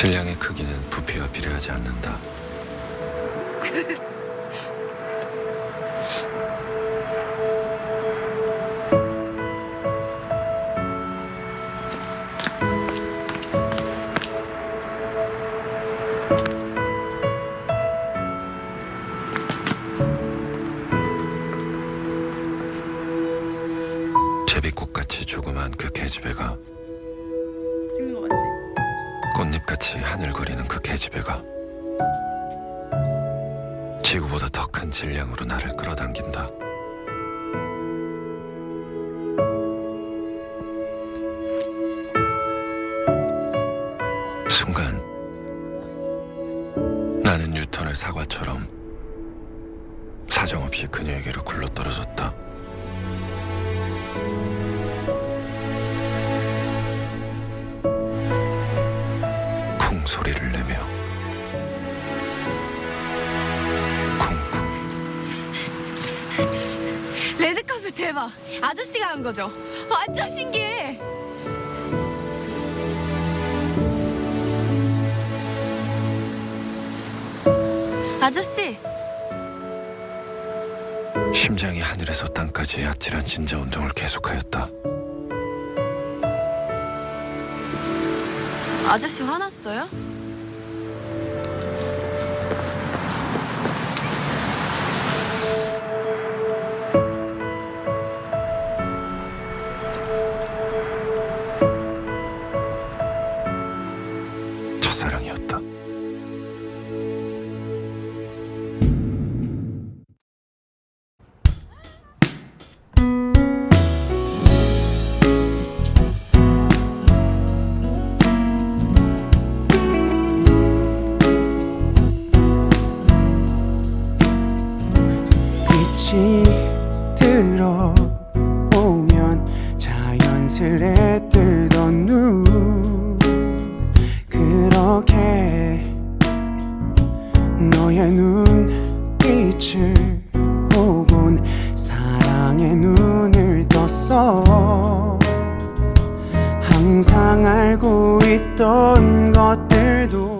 질량의 크기는 부피와 비례하지 않는다. 제비꽃같이 조그만 그 계집애가 꽃잎같이 하늘거리는 그 계집애가 지구보다 더 큰 질량으로 나를 끌어당긴다. 순간 나는 뉴턴의 사과처럼 사정없이 그녀에게로 굴러떨어졌다. 내며 쿵쿵 레드카펫 대박. 아저씨가 한 거죠. 완전 신기해. 아저씨, 심장이 하늘에서 땅까지 아찔한 진자 운동을 계속하였다. 아저씨 화났어요? 사랑이었다. 항상 알고 있던 것들도